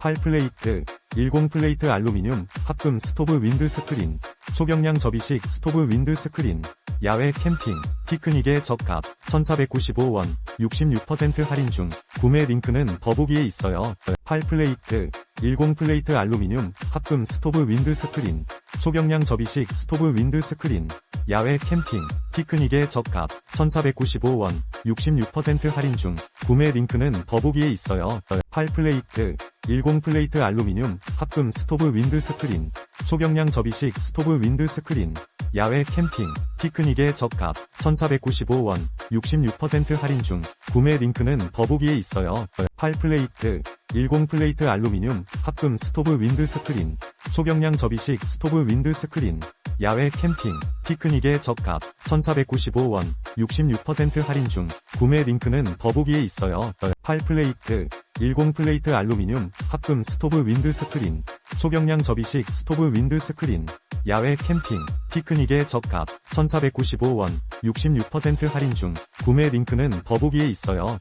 8플레이트, 10플레이트 알루미늄, 합금 스토브 윈드 스크린, 초경량 접이식 스토브 윈드 스크린, 야외 캠핑, 피크닉에 적합, 1495원, 66% 할인 중, 구매 링크는 더보기에 있어요. 8플레이트, 10플레이트 알루미늄, 합금 스토브 윈드 스크린, 초경량 접이식 스토브 윈드 스크린, 야외 캠핑, 피크닉에 적합, 1495원, 66% 할인 중, 구매 링크는 더보기에 있어요. 8플레이트, 10플레이트 알루미늄, 합금 스토브 윈드 스크린, 초경량 접이식 스토브 윈드 스크린, 야외 캠핑, 피크닉에 적합, 1495원, 66% 할인 중, 구매 링크는 더보기에 있어요. 8플레이트, 10플레이트 알루미늄, 합금 스토브 윈드 스크린, 초경량 접이식 스토브 윈드 스크린, 야외 캠핑, 피크닉에 적합, 1495원, 66% 할인 중, 구매 링크는 더보기에 있어요. 8플레이트, 10플레이트 알루미늄, 합금 스토브 윈드 스크린, 초경량 접이식 스토브 윈드 스크린, 야외 캠핑, 피크닉에 적합, 1495원, 66% 할인 중, 구매 링크는 더보기에 있어요.